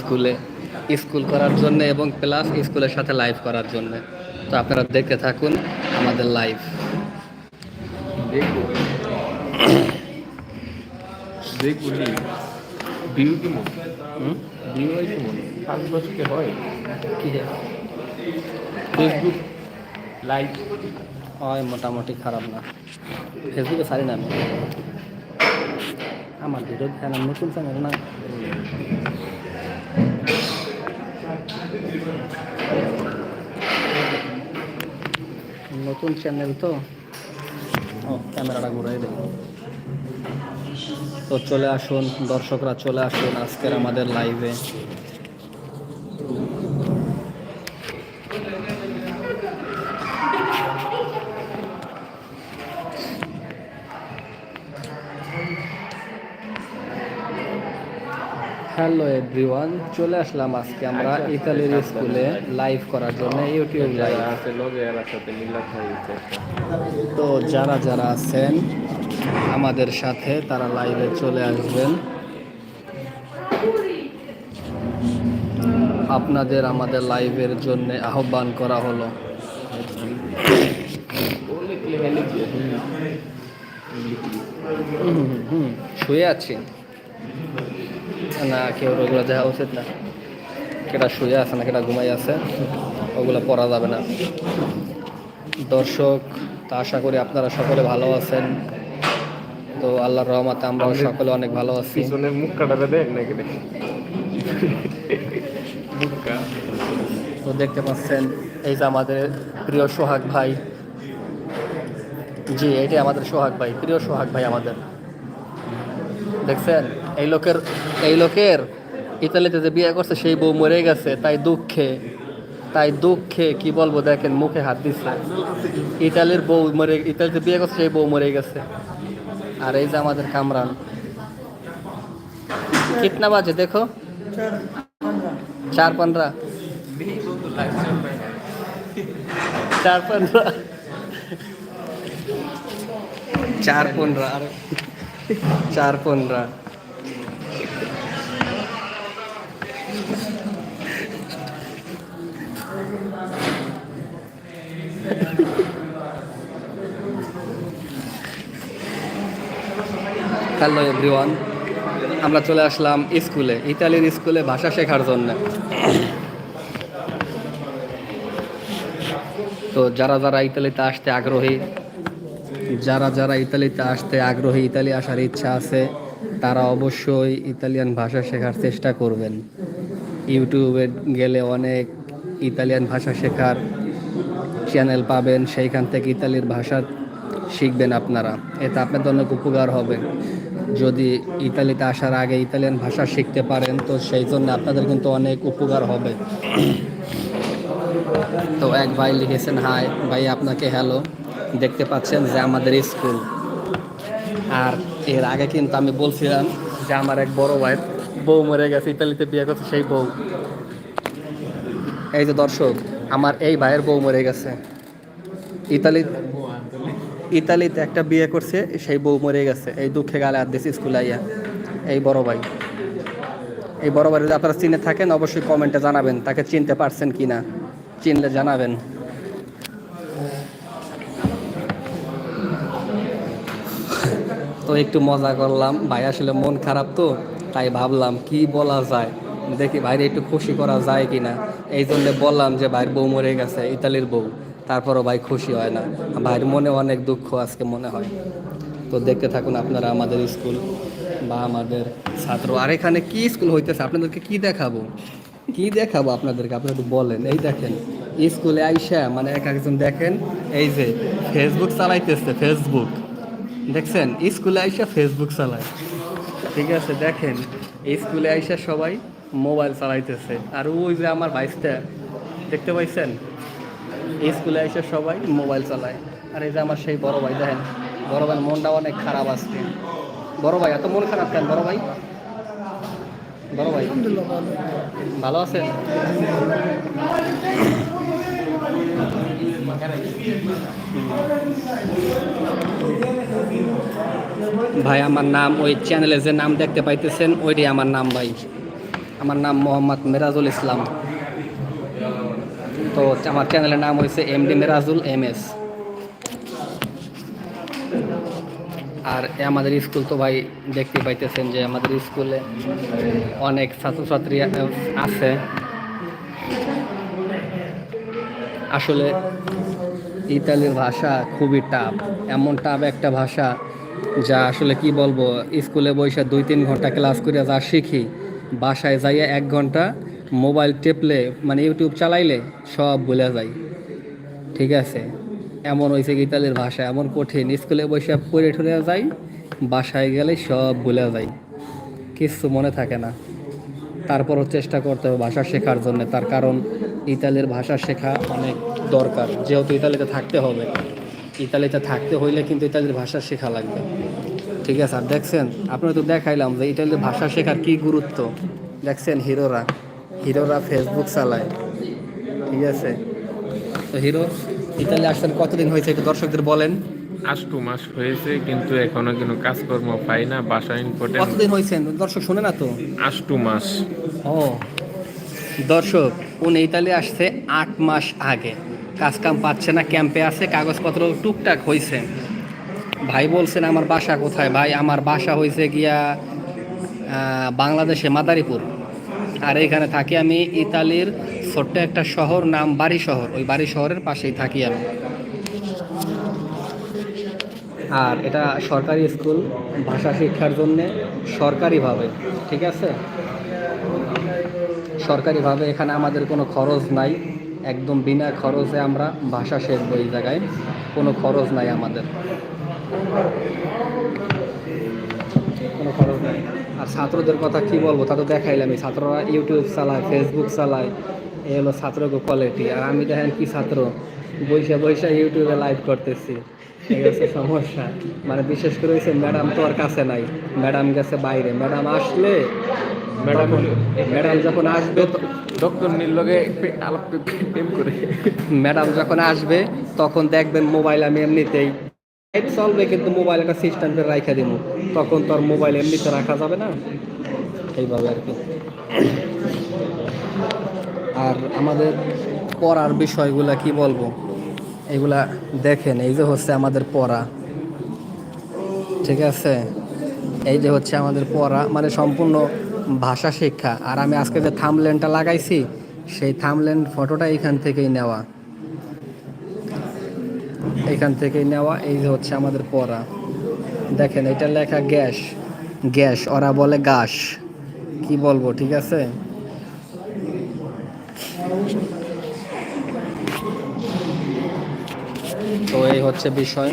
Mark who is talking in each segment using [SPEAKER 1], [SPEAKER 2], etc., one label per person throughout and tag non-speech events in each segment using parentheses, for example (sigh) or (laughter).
[SPEAKER 1] স্কুলে স্কুল করার জন্য এবং প্লাস স্কুলের সাথে লাইভ করার জন্য। তো আপনারা দেখতে থাকুন আমাদের লাইভ
[SPEAKER 2] লাইভ
[SPEAKER 1] হয়, মোটামুটি খারাপ না। ফেসবুকে সারি না আমি। আমার ভিডিও নতুন চ্যানেল না নতুন চ্যানেল তো। ক্যামেরাটা ঘুরাই দেব তো চলে আসুন, দর্শকরা চলে আসুন আজকের আমাদের লাইভে হ্যালো এভরিওয়ান চলে আসলাম আজকে আমরা ইতালির স্কুলে লাইভ করার জন্য ইউটিউব লাইভ। তো যারা যারা আছেন আমাদের সাথে তারা লাইভে চলে আসবেন। আপনাদের আমাদের লাইভের জন্য আহ্বান করা হলো। হুম, শুয়ে আছি। না কেউ ওগুলো দেখা উচিত না। কেটা শুয়ে আছে না কেটা ঘুমাই আছে ওগুলো পড়া যাবে না। দর্শক তা আশা করি আপনারা সকলে ভালো আছেন। তো আল্লাহর রহমতে আমরা সকলে অনেক ভালো আছি।
[SPEAKER 2] পিছনের মুখ কাটাটা দেখ। নাকি
[SPEAKER 1] তো দেখতে পাচ্ছেন এই যে আমাদের প্রিয় সোহাগ ভাই। জি এইটাই আমাদের সোহাগ ভাই প্রিয় সোহাগ ভাই আমাদের। দেখছেন? এই লোকের এই লোকের ইতালিতে যে বিয়ে করছে, সেই বউ মরে গেছে, তাই দুঃখে তাই দুঃখে, কি বলব দেখেন, মুখে হাত দিচ্ছে ইতালির বউ মরে, ইতালিতে বিয়ে করছে, সেই বউ মরে গেছে। আর এই যে আমাদের কামরান। কিতনা বাজে, দেখো। চার পনেরা চার পনেরা চার পনেরা চার পনেরো। হ্যালো এভরিওয়ান আমরা চলে আসলাম স্কুলে, ইতালিয়ান স্কুলে ভাষা শেখার জন্য। তো যারা যারা ইতালিতে আসতে আগ্রহী যারা যারা ইতালিতে আসতে আগ্রহী, ইতালি আসার ইচ্ছা আছে, তারা অবশ্যই ইতালিয়ান ভাষা শেখার চেষ্টা করবেন। ইউটিউবে গেলে অনেক ইতালিয়ান ভাষা শেখার চ্যানেল পাবেন, সেইখান থেকে ইতালির ভাষা শিখবেন আপনারা। এতে আপনাদের অনেক উপকার হবে। যদি ইতালিতে আসার আগে ইতালিয়ান ভাষা শিখতে পারেন, তো সেই জন্য আপনাদের কিন্তু অনেক উপকার হবে। তো এক ভাই লিখেছেন, হাই ভাই, আপনাকে হ্যালো। দেখতে পাচ্ছেন যে আমাদের স্কুল। আর এর আগে কিন্তু আমি বলছিলাম যে আমার এক বড় ভাই বউ মরে গেছে, ইতালিতে বিয়ে করছে সেই বউ। এই যে দর্শক, আমার এই ভাইয়ের বউ মরে গেছে। ইতালি ইতালিতে একটা বিয়ে করছে, সেই বউ মরে গেছে। এই দুঃখে গালে আর দিয়েছে স্কুলে আইয়া। এই বড় ভাই। এই বড় ভাই যদি আপনারা চিনে থাকেন, অবশ্যই কমেন্টে জানাবেন, তাকে চিনতে পারছেন কি না চিনলে জানাবেন। তো একটু মজা করলাম। ভাই আসলে মন খারাপ তো, তাই ভাবলাম কি বলা যায়? দেখি ভাইরে একটু খুশি করা যায় কি না এই জন্য বললাম যে ভাইয়ের বউ মরে গেছে, ইতালির বউ। তারপরও ভাই খুশি হয় না। ভাইয়ের মনে অনেক দুঃখ আজকে মনে হয়। তো দেখতে থাকুন আপনারা আমাদের স্কুল বা আমাদের ছাত্র। আর এখানে কি স্কুল হইতেছে? আপনাদেরকে কি দেখাবো? কি দেখাবো আপনাদেরকে? আপনারা একটু বলেন। এই দেখেন, স্কুলে আইসা মানে এক একজন দেখেন, এই যে ফেসবুক চালাইতেছে ফেসবুক দেখছেন, স্কুলে আইসা ফেসবুক চালায়। ঠিক আছে, দেখেন স্কুলে আইসা সবাই মোবাইল চালাইতেছে। আর ওই যে আমার ভাইসটা, দেখতে পাইছেন? স্কুলে আইসা সবাই মোবাইল চালায়। আর এই যে আমার সেই বড় ভাই, দেখেন, বড় ভাই মনটা অনেক খারাপ আসছে বড় ভাই, এত মন খারাপ কেন বড় ভাই? বড় ভাই, ভালো আছেন? ভাই, আমার নাম ওই চ্যানেলে যে নাম দেখতে পাইতেছেন, ওইটাই আমার নাম ভাই। আমার নাম মোহাম্মদ মেরাজুল ইসলাম। তো আমার চ্যানেলের নাম হয়েছে M D Merajul M S R আমাদের স্কুল তো ভাই দেখতে পাইতেছেন যে আমাদের স্কুলে অনেক ছাত্রছাত্রী আছে। আসলে ইতালির ভাষা খুবই টাফ এমন টাফ একটা ভাষা যা আসলে কি বলব, স্কুলে বসে দুই তিন ঘণ্টা ক্লাস করে যা শিখি, বাসায় যাইয়া এক ঘণ্টা মোবাইল টেপলে মানে ইউটিউব চালাইলে সব ভুলে যাই। ঠিক আছে? এমন হয়েছে ইতালির ভাষা, এমন কঠিন। স্কুলে বসে পড়ে ঠরে যাই, বাসায় গেলে সব ভুলে যাই। কিচ্ছু মনে থাকে না। তারপরও চেষ্টা করতে হবে ভাষা শেখার জন্য। তার কারণ ইতালির ভাষা শেখা অনেক দরকার। যেহেতু ইতালিতে থাকতে হবে। ইতালিতে থাকতে হইলে কিন্তু ইতালির ভাষা শেখা লাগবে। ঠিক আছে? আর দেখছেন আপনারা তো দেখাইলাম যে ইতালির ভাষা শেখার কি গুরুত্ব। দেখছেন হিরোরা। হিরোরা ফেসবুক চালায়। ঠিক আছে? তো হিরো, ইতালি আসছেন কতদিন হয়েছে একটু দর্শকদের বলেন।
[SPEAKER 2] আষ্টু মাস হয়েছে কিন্তু এখনও কোনো কাজকর্ম পাই না বাসা ইম্পর্টেন্ট
[SPEAKER 1] কতদিন হয়েছে? দর্শক শুনে না তো।
[SPEAKER 2] আষ্টু মাস।
[SPEAKER 1] ও। দর্শক উনি ইতালি আসছে আট মাস আগে। কাজ কাম পাচ্ছে না ক্যাম্পে আছে কাগজপত্র টুকটাক হয়েছে ভাই বলছেন আমার বাসা কোথায়? ভাই আমার বাসা হয়েছে গিয়া বাংলাদেশে মাদারীপুর। আর এখানে থাকি আমি ইতালির ছোট্ট একটা শহর নাম বাড়ি শহর। ওই বাড়ি শহরের পাশেই থাকি আমি। আর এটা সরকারি স্কুল, ভাষা শিক্ষার জন্যে সরকারিভাবে, ঠিক আছে? সরকারিভাবে এখানে আমাদের কোনো খরচ নাই, একদম বিনা খরচে আমরা ভাষা শিখব এই জায়গায়, কোনো খরচ নাই আমাদের। কোনো খরচ নাই। আর ছাত্রদের কথা কি বলব, তা তো দেখাইলাম এই ছাত্ররা ইউটিউব চালায়, ফেসবুক চালায় এই হলো ছাত্রকে কোয়ালিটি আর আমি দেখেন কি ছাত্র বৈশা বৈশা ইউটিউবে লাইভ করতেছি। এই হচ্ছে সমস্যা। মানে বিশেষ করে হচ্ছে ম্যাডাম তো আর কাছে নাই। ম্যাডাম গেছে বাইরে। ম্যাডাম আসলে
[SPEAKER 2] ম্যাডাম
[SPEAKER 1] ম্যাডাম যখন আসবে
[SPEAKER 2] ডক্টর লগে আলাপ প্রেম করে।
[SPEAKER 1] ম্যাডাম যখন আসবে তখন দেখবেন মোবাইল আমি এমনিতেই চলবে কিন্তু মোবাইল একটা সিস্টেম করে রাখা দিব তখন তো আর মোবাইল এমনিতে রাখা যাবে না। এইভাবে আর কি। আর আমাদের পড়ার বিষয়গুলা কি বলব? এগুলা দেখেন, এই যে হচ্ছে আমাদের পড়া। ঠিক আছে? এই যে হচ্ছে আমাদের পড়া মানে সম্পূর্ণ ভাষা শিক্ষা। আর আমি আজকে যে থামলেনটা লাগাইছি, সেই থামলেন ফটোটা এখান থেকেই নেওয়া। এখান থেকেই নেওয়া, এই যে হচ্ছে আমাদের পড়া। দেখেন, এটা লেখা গ্যাস। গ্যাস, ওরা বলে গাস কি বলব, ঠিক আছে? তো এই হচ্ছে বিষয়।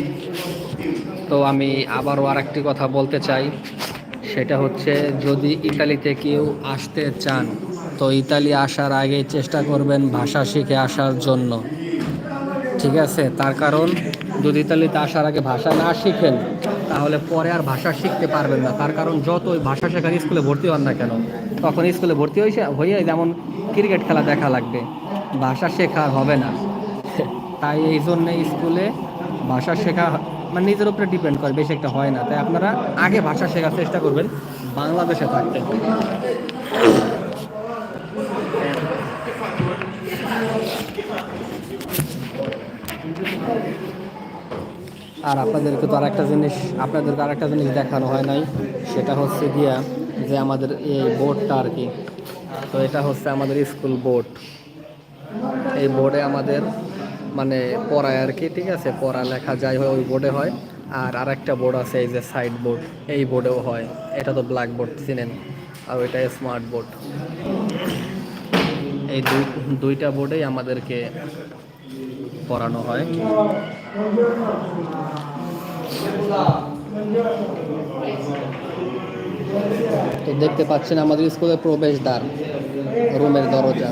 [SPEAKER 1] তো আমি আবারও আরেকটি কথা বলতে চাই। সেটা হচ্ছে, যদি ইতালিতে কেউ আসতে চান, তো ইতালি আসার আগে চেষ্টা করবেন ভাষা শিখে আসার জন্য। ঠিক আছে? তার কারণ, যদি ইতালিতে আসার আগে ভাষা না শিখেন, তাহলে পরে আর ভাষা শিখতে পারবেন না। তার কারণ যত ওই ভাষা শেখার স্কুলে ভর্তি হন না কেন, তখন স্কুলে ভর্তি হয়েছে হয়ে যেমন ক্রিকেট খেলা দেখা লাগবে। ভাষা শেখা হবে না। তাই এই জন্যে স্কুলে ভাষা শেখা মানে নিজের উপরে ডিপেন্ড করে, বেশি একটা হয় না। তাই আপনারা আগে ভাষা শেখার চেষ্টা করবেন, বাংলাদেশে থাকতে। আর আপনাদেরকে তো আরেকটা জিনিস, আপনাদেরকে আরেকটা জিনিস দেখানো হয় নাই, সেটা হচ্ছে গিয়া যে আমাদের এই বোর্ডটা আর কি। তো এটা হচ্ছে আমাদের স্কুল বোর্ড। এই বোর্ডে আমাদের মানে পড়ায় আর কি, ঠিক আছে? পড়া লেখা যাই হয়, ওই বোর্ডে হয়। আর আরেকটা বোর্ড আছে, এই যে সাইড বোর্ড এই বোর্ডেও হয়। এটা তো ব্ল্যাক বোর্ড চিনেন? আর ওইটা স্মার্ট বোর্ড এই দুই, দুইটা বোর্ডেই আমাদেরকে পড়ানো হয়। তো দেখতে পাচ্ছেন আমাদের স্কুলের প্রবেশদ্বার, রুমের দরজা।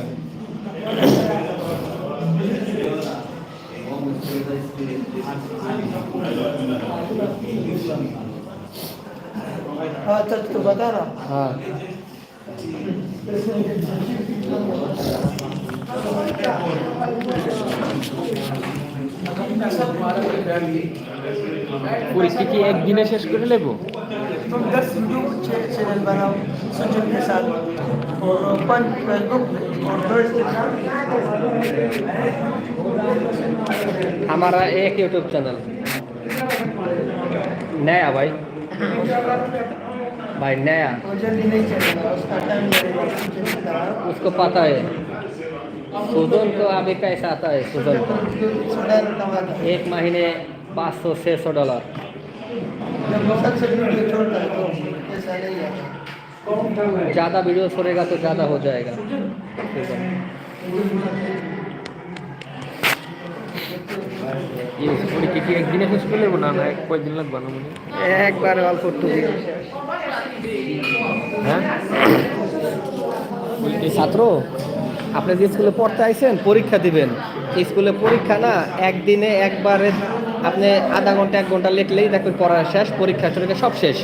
[SPEAKER 1] হ্যাঁ
[SPEAKER 2] পরীক্ষা কি একদিনে শেষ করে নেবো
[SPEAKER 3] तुम दस यूट्यूब चैनल बनाओ सुजन के साथ और पंच फेसबुक और गर्ल्स के साथ
[SPEAKER 1] हमारा एक यूट्यूब चैनल नया भाई भाई, नया।
[SPEAKER 3] उसको
[SPEAKER 1] पता है। सुजन तो अभी कैसे आता है, सुजन? को एक महीने पाँच सौ छः सौ डॉलर। ज़्यादा वीडियो छोड़ेगा तो ज़्यादा हो जाएगा।
[SPEAKER 2] ये কি কি একদিনে শেষ করে না? না এক কয়েকদিন লাগবে না মনে
[SPEAKER 1] একবার অল্প একটু
[SPEAKER 2] হ্যাঁ?
[SPEAKER 1] ছাত্র আপনি যে স্কুলে পড়তে আইছেন পরীক্ষা দিবেন। স্কুলে পরীক্ষা না একদিনে একবারে আপনি আধা ঘণ্টা এক ঘণ্টা লিখলেই দেখবেন পড়া শেষ পরীক্ষা চলে সব শেষ।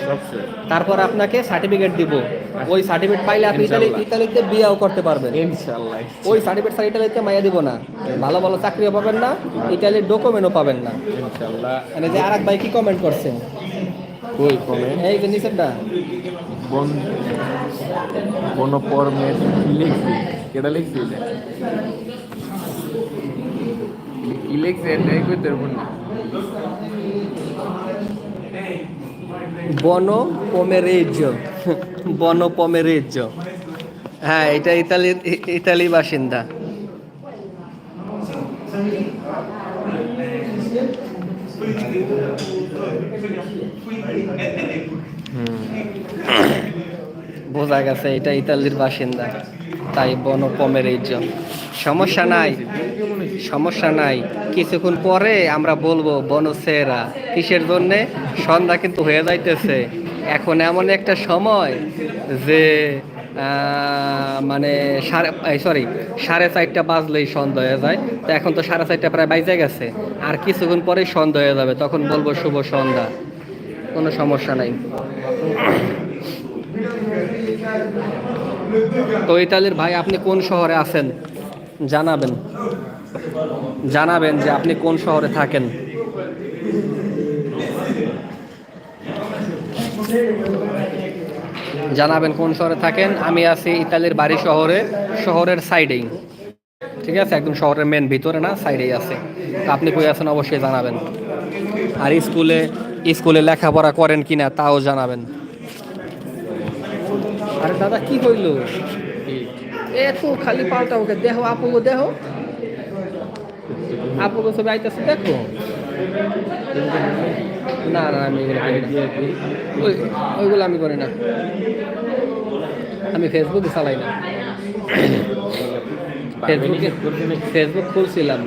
[SPEAKER 1] তারপর আপনাকে সার্টিফিকেট দিব। ওই সার্টিফিকেট পাইলে আপনি ইতালি। ইতালিতে বিয়েও করতে পারবেন।
[SPEAKER 2] ইনশাআল্লাহ
[SPEAKER 1] ওই সার্টিফিকেট ছাড়া ইতালিতে মাইয়া দিব না। ভালো ভালো চাকরিও পাবেন না ইতালির ডকুমেন্টও পাবেন না।
[SPEAKER 2] ইনশাআল্লাহ।
[SPEAKER 1] মানে যে আর এক ভাই কি কমেন্ট করছেন
[SPEAKER 2] কই কমে
[SPEAKER 1] এই যে নিচেরটা।
[SPEAKER 2] বন বন পরমের কি লিখছি কেটা লিখছি এটা কি লিখছে এটাই কইতে পারব না
[SPEAKER 1] বন? পমেরেজ্য বন পমেরেজ্য হ্যাঁ এটা ইতালির ইতালি বাসিন্দা। বোঝা গেছে এটা ইতালির বাসিন্দা, তাই বন পমেরেজ্য সমস্যা নাই সমস্যা নাই। কিছুক্ষণ পরে আমরা বলব বনসেরা, কিসের জন্যে? সন্ধ্যা কিন্তু হয়ে যাইতেছে। এখন এমন একটা সময় যে মানে সাড়ে সরি সাড়ে চারটা বাজলেই সন্ধ্যা হয়ে যায়। তো এখন তো সাড়ে চারটা প্রায় বাইজে গেছে। আর কিছুক্ষণ পরেই সন্ধ্যা হয়ে যাবে। তখন বলব শুভ সন্ধ্যা। কোনো সমস্যা নাই। তো ইতালির ভাই, আপনি কোন শহরে আছেন? জানাবেন। জানাবেন যে আপনি কোন শহরে থাকেন। জানাবেন কোন শহরে থাকেন। আমি আছি ইতালির বাড়ি শহরে, শহরের সাইডেই। ঠিক আছে? একদম শহরের মেন ভিতরে না, সাইডেই আছে। তো আপনি কই আছেন? অবশ্যই জানাবেন। আর স্কুলে স্কুলে লেখাপড়া করেন কিনা তাও জানাবেন। আরে দাদা, কি হইল? এ তো খালি পাল্টা ওকে দেহ আপুগো দেহ। আপুগো ছবি আইতেছে, দেখো। না না আমি এগুলো করি না। ওই ওইগুলো আমি করি না। আমি ফেসবুকে চালাই না। ফেসবুকে ফেসবুক খুলছিলাম।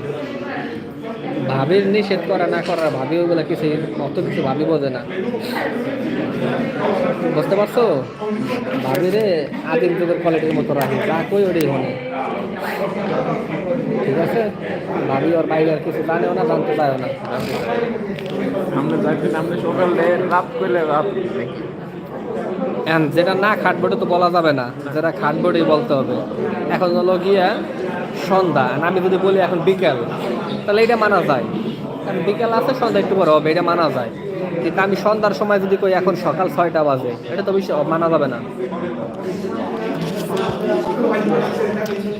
[SPEAKER 1] ভাবির নিষেধ করা না করা ভাবি ওগুলো কিছু অত কিছু ভাবি বোঝে না। বুঝতে পারছ? ভাবিরে আদিম যুগের কোয়ালিটির মতো রাখি যা কই ওটাই হনে। ঠিক আছে? ভাবি ওর বাইরে আর কিছু জানেও না জানতে চায়ও না।
[SPEAKER 2] আমরা যাচ্ছি আমরা সকালে রাত করলে রাত
[SPEAKER 1] যেটা না খাটবোর্ডে তো বলা যাবে না যেটা খাটবোর্ডেই বলতে হবে। এখন হলো গিয়া সন্ধ্যা। আমি যদি বলি এখন বিকেল, তাহলে এটা মানা যায়। কারণ বিকেল আছে, সন্ধ্যা একটু পরে হবে, এটা মানা যায়। কিন্তু আমি সন্ধ্যার সময় যদি কই এখন সকাল ছয়টা বাজে, এটা তো বেশি মানা যাবে না।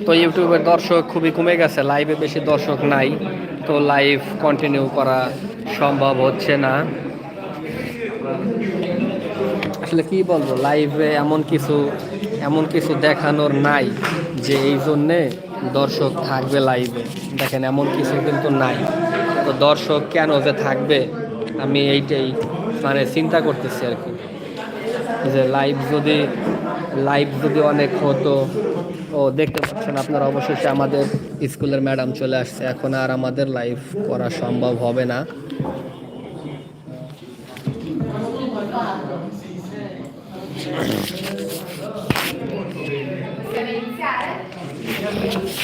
[SPEAKER 1] তো ইউটিউবের দর্শক খুবই কমে গেছে লাইভে বেশি দর্শক নাই। তো লাইভ কন্টিনিউ করা সম্ভব হচ্ছে না। আসলে কি বলব লাইভে এমন কিছু এমন কিছু দেখানোর নাই যে এই জন্যে দর্শক থাকবে লাইভে দেখেন, এমন কিছু কিন্তু নাই। তো দর্শক কেন যে থাকবে, আমি এইটাই মানে চিন্তা করতেছি আর কি। যে লাইভ যদি লাইভ যদি অনেক হতো, ও দেখতে পাচ্ছেন আপনারা অবশেষে আমাদের স্কুলের ম্যাডাম চলে আসছে। এখন আর আমাদের লাইভ করা সম্ভব হবে না।
[SPEAKER 4] Amen. (laughs)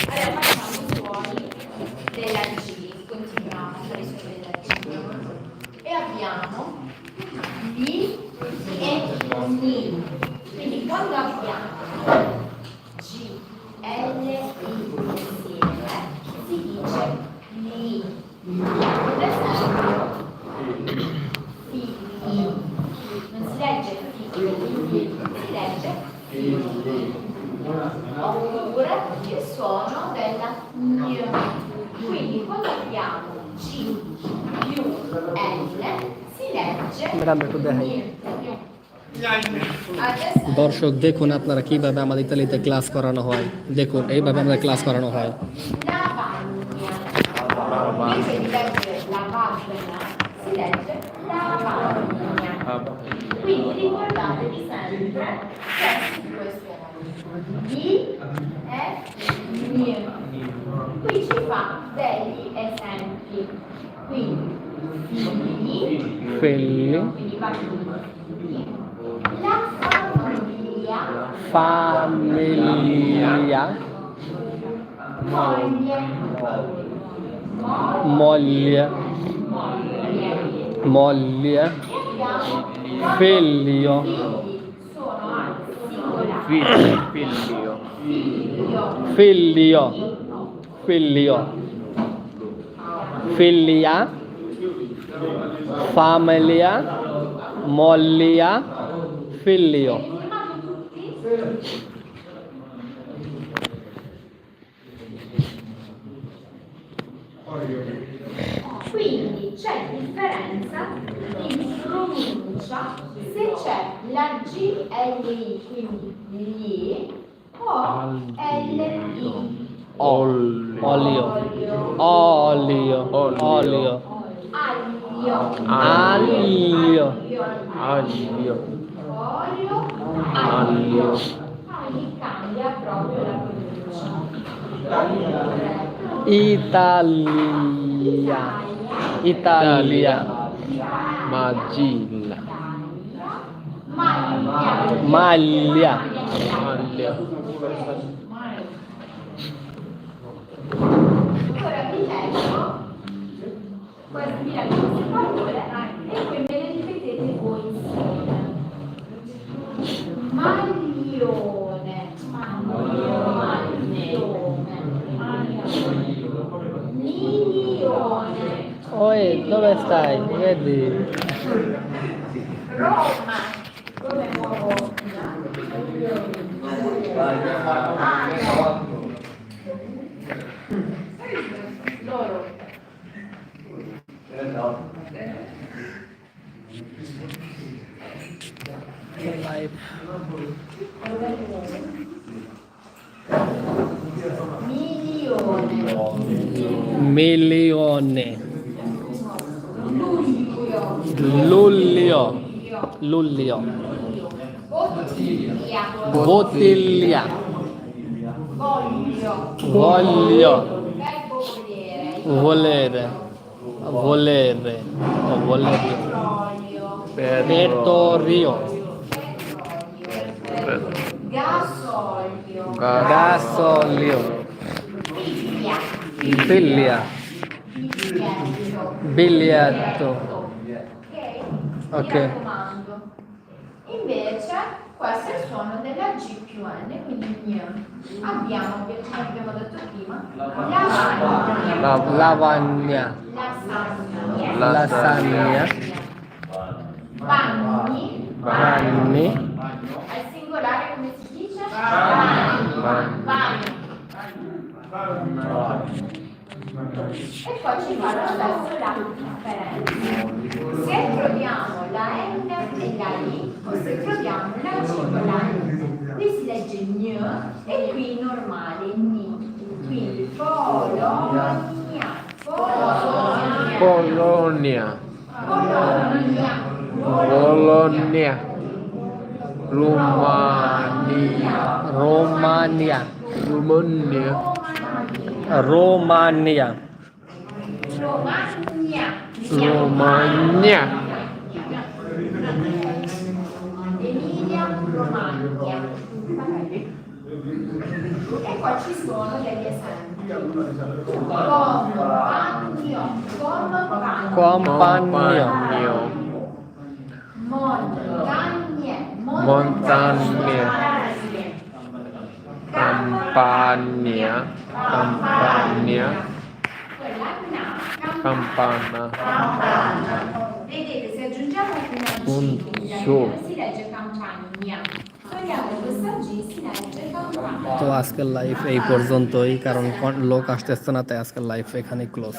[SPEAKER 4] abbiamo più si legge
[SPEAKER 1] দর্শক দেখুন আপনারা কীভাবে আমাদের ইতালিতে ক্লাস করানো হয় দেখুন এইভাবে আমাদের ক্লাস করানো হয়
[SPEAKER 4] ricordatevi sempre qui ci fa degli esempi. Quindi, figli, Felli. la famiglia,
[SPEAKER 1] famiglia,
[SPEAKER 4] moglie,
[SPEAKER 1] moglie, moglie, Figlio.
[SPEAKER 2] figlio, figlio,
[SPEAKER 4] figlio,
[SPEAKER 1] figlio. ఫిల్లియో ఫిల్లియా ఫామలియా మొల్లియా ఫిల్లియో
[SPEAKER 4] Quindi c'è differenza in pronuncia. Se c'è la G e l'I, quindi gli o L-I.
[SPEAKER 1] Olio.
[SPEAKER 4] Olio.
[SPEAKER 1] Olio. Olio.
[SPEAKER 4] olio olio Alio.
[SPEAKER 1] Italia. Italia.
[SPEAKER 2] Magilla.
[SPEAKER 4] Maglia.
[SPEAKER 1] Maglia.
[SPEAKER 4] Ora vi leggo queste vi leggo queste parole e poi me le ripetete voi insieme. Maglione, maglione, milione,
[SPEAKER 1] Oi, dove stai? Vedi?
[SPEAKER 4] Roma, come muovo? Ah, Milione.
[SPEAKER 1] Milione
[SPEAKER 4] Luglio.
[SPEAKER 1] Luglio
[SPEAKER 4] Bottiglia. Voglio.
[SPEAKER 1] Voglio
[SPEAKER 4] volere
[SPEAKER 1] volere o voler
[SPEAKER 4] per,
[SPEAKER 1] Pertorio
[SPEAKER 4] gasolio
[SPEAKER 1] gasolio Biglia
[SPEAKER 4] biglietto. Ok questo è il suono della G più N, quindi gn. Abbiamo, come abbiamo detto prima, lavagna,
[SPEAKER 2] La-
[SPEAKER 1] Lavagna
[SPEAKER 4] lasagna,
[SPEAKER 1] Lasagna
[SPEAKER 4] bagni,
[SPEAKER 1] Bagni
[SPEAKER 4] al singolare come si dice? Bagni. Bagni. E poi ci fanno adesso la differenza. E qui normale ni. Quindi Polonia, Polonia,
[SPEAKER 2] Polonia.
[SPEAKER 4] Polonia,
[SPEAKER 2] Polonia. Romania.
[SPEAKER 1] Romania
[SPEAKER 2] Romania.
[SPEAKER 1] Romania
[SPEAKER 4] Romagna. Emilia Romagna. E qua ci sono degli esempi. Compagno, compagno, montagne,
[SPEAKER 2] Montagne. Campania. Campania.
[SPEAKER 4] Quella na,
[SPEAKER 2] Campana.
[SPEAKER 4] Vedete, se aggiungiamo
[SPEAKER 2] Un so.
[SPEAKER 4] si legge campagna. Togliamo questa
[SPEAKER 1] তো আজকের life এই পর্যন্তই কারণ লোক আসতেছে না তাই আজকের লাইফ এখানেই ক্লোজ